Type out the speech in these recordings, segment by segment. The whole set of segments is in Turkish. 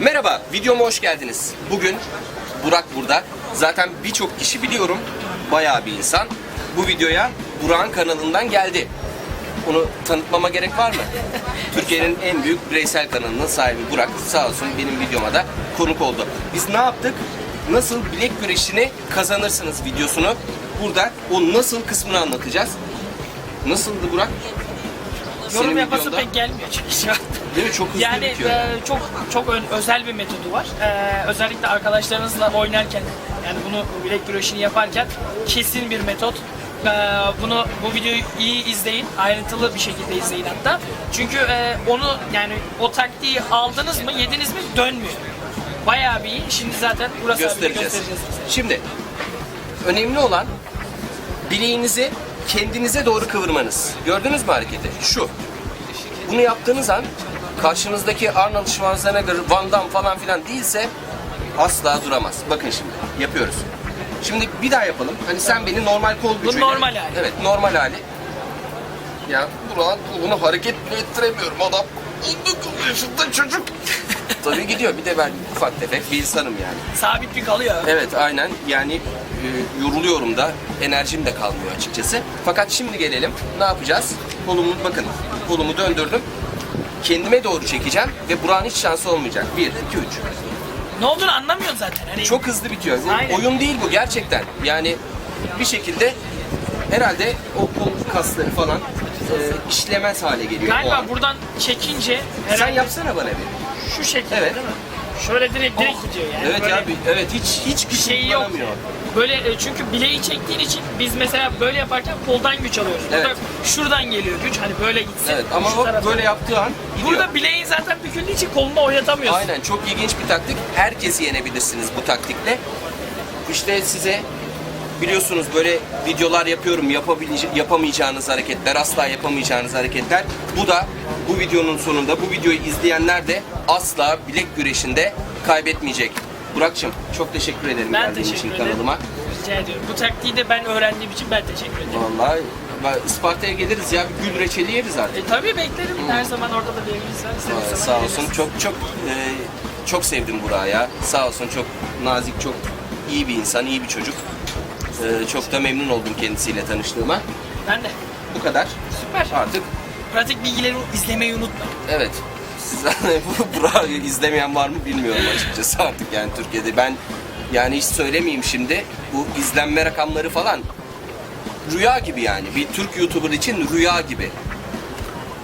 Merhaba, videoma hoş geldiniz. Bugün Burak burada. Zaten birçok kişi biliyorum, bayağı bir insan. Bu videoya Burak'ın kanalından geldi. Onu tanıtmama gerek var mı? Türkiye'nin en büyük bireysel kanalının sahibi Burak sağ olsun benim videoma da konuk oldu. Biz ne yaptık? Nasıl bilek güreşini kazanırsınız videosunu burada o nasıl kısmını anlatacağız. Nasıldı Burak? Yorum videonda- pek gelmiyor çünkü şu an. Değil mi? Çok hızlı Yani bitiyor. e, çok çok ön- özel bir metodu var. E, özellikle arkadaşlarınızla oynarken yani bunu bilek güreşini yaparken kesin bir metot. E, bunu bu videoyu iyi izleyin, ayrıntılı bir şekilde izleyin hatta. Çünkü e, onu yani o taktiği aldınız mı, yediniz mi dönmüyor. Bayağı bir iyi. Şimdi zaten burası göstereceğiz. göstereceğiz. Şimdi önemli olan bileğinizi kendinize doğru kıvırmanız. Gördünüz mü hareketi? Şu. Bunu yaptığınız an karşınızdaki Arnold Schwarzenegger, Van Damme falan filan değilse asla duramaz. Bakın şimdi yapıyoruz. Şimdi bir daha yapalım. Hani sen beni normal kol gücüyle... normal hali. Evet normal hali. Ya Burak bunu hareket bile ettiremiyorum adam. 19 yaşında çocuk. Tabii gidiyor. Bir de ben ufak tefek bir insanım yani. Sabit bir kalıyor. Evet aynen yani e, yoruluyorum da enerjim de kalmıyor açıkçası. Fakat şimdi gelelim ne yapacağız? Kolumu bakın kolumu döndürdüm. Kendime doğru çekeceğim ve Burak'ın hiç şansı olmayacak. 1, 2, 3. Ne olduğunu anlamıyorsun zaten. Hani Çok hızlı bitiyor. Bu Aynen. Oyun değil bu gerçekten. Yani bir şekilde herhalde o kol kasları falan e, işlemez hale geliyor. o galiba an. buradan çekince Sen herhalde yapsana bana bir. şu şekilde Evet. değil mi? Şöyle direkt direkt gidiyor yani. Evet Böyle ya bir- evet hiç hiç bir güç şey yok. kullanamıyor. Böyle e, çünkü bileği çektiğin için biz mesela böyle yaparken koldan güç alıyoruz. Burada Evet. şuradan geliyor güç hani böyle gitsin. Evet ama şu o tarafa. böyle yaptığı an gidiyor. Burada bileğin zaten büküldüğü için kolunu oynatamıyorsun. Aynen çok ilginç bir taktik. Herkesi yenebilirsiniz bu taktikle. İşte size biliyorsunuz böyle videolar yapıyorum yapamayacağınız hareketler, asla yapamayacağınız hareketler. Bu da bu videonun sonunda bu videoyu izleyenler de asla bilek güreşinde kaybetmeyecek. Burak'cığım çok teşekkür ederim Ben geldiğin teşekkür için ederim. kanalıma. Rica ediyorum. Bu taktiği de ben öğrendiğim için ben teşekkür ederim. Vallahi Isparta'ya geliriz ya bir gül reçeli yeriz artık. E tabii beklerim. Her zaman orada da. İstediğiniz Aa, Sağ olsun çok çok e, çok sevdim Burak'ı ya. Sağ olsun çok nazik, çok iyi bir insan, iyi bir çocuk. E, çok da memnun oldum kendisiyle tanıştığıma. Ben de. Bu kadar. Süper. Artık Pratik bilgileri izlemeyi unutma. evet. Siz bu Burak'ı izlemeyen var mı bilmiyorum açıkçası artık yani Türkiye'de. Ben yani hiç söylemeyeyim şimdi. Bu izlenme rakamları falan rüya gibi yani. Bir Türk YouTuber için rüya gibi.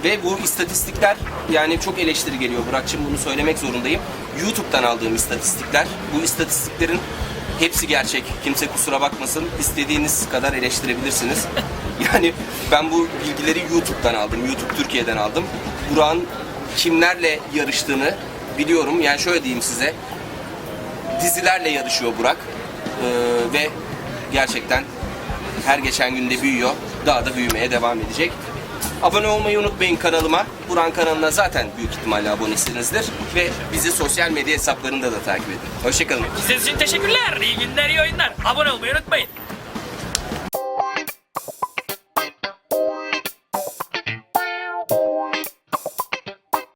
Ve bu istatistikler yani çok eleştiri geliyor Burak'cığım bunu söylemek zorundayım. YouTube'dan aldığım istatistikler. Bu istatistiklerin hepsi gerçek. Kimse kusura bakmasın. İstediğiniz kadar eleştirebilirsiniz. Yani ben bu bilgileri YouTube'dan aldım. YouTube Türkiye'den aldım. Burak'ın kimlerle yarıştığını biliyorum. Yani şöyle diyeyim size. Dizilerle yarışıyor Burak. Ee, ve gerçekten her geçen günde büyüyor. Daha da büyümeye devam edecek. Abone olmayı unutmayın kanalıma. Buran kanalına zaten büyük ihtimalle abonesinizdir. Ve bizi sosyal medya hesaplarında da takip edin. Hoşçakalın. İzlediğiniz için teşekkürler. İyi günler, iyi oyunlar. Abone olmayı unutmayın.